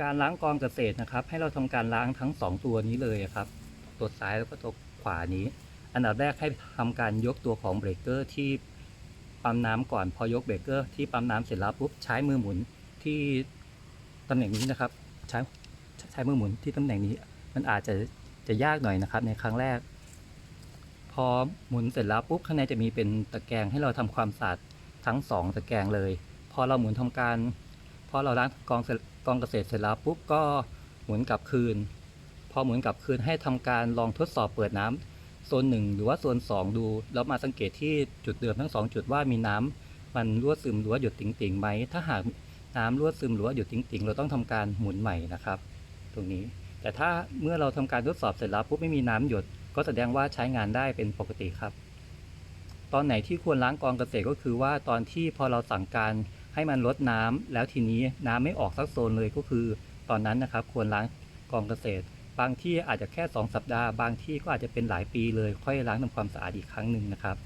การล้างกรองเกษตรนะครับ ให้เราทำการล้างทั้งสองตัวนี้เลยครับ ตัวซ้ายแล้วก็ตัวขวานี้ อันดับแรกให้ทำการยกตัวของเบรกเกอร์ที่ปั๊มน้ำก่อน พอยกเบรกเกอร์ที่ปั๊มน้ำเสร็จแล้วปุ๊บใช้มือหมุนที่ตำแหน่งนี้นะครับ ใช้ใช้มือหมุนที่ตำแหน่งนี้ มันอาจจะจะยากหน่อยนะครับ ในครั้งแรก พอหมุนเสร็จแล้วปุ๊บข้างในจะมีเป็นตะแกรงให้เราทำความสะอาดทั้งสองตะแกรงเลย พอเราหมุนทำการ พอเราล้างกองเสร็จกองเกษตรเสร็จแล้วปุ๊บก็หมุนกลับคืน พอหมุนกลับคืนให้ทำการลองทดสอบเปิดน้ำโซนหนึ่งหรือว่าโซนสองดู แล้วมาสังเกตที่จุดเดิมทั้งสองจุดว่ามีน้ำมันรั่วซึมหรือว่าหยดติ่งๆไหมถ้าหากน้ำรั่วซึมหรือว่าหยดติ่งๆ เราต้องทำการหมุนใหม่นะครับ ตรงนี้ แต่ถ้าเมื่อเราทำการทดสอบเสร็จแล้วปุ๊บไม่มีน้ำหยด ก็แสดงว่าใช้งานได้เป็นปกติครับ ตอนไหนที่ควรล้างกองเกษตรก็คือว่าตอนที่พอเราสั่งการ ให้มันลดน้ำแล้วทีนี้น้ำไม่ออกสักโซนเลยก็คือ ตอนนั้นนะครับควรล้างกองเกษตร บางที่อาจจะแค่ 2 สัปดาห์ บางที่ก็อาจจะเป็นหลายปีเลย ค่อยล้างทำความสะอาดอีกครั้งหนึ่งนะครับ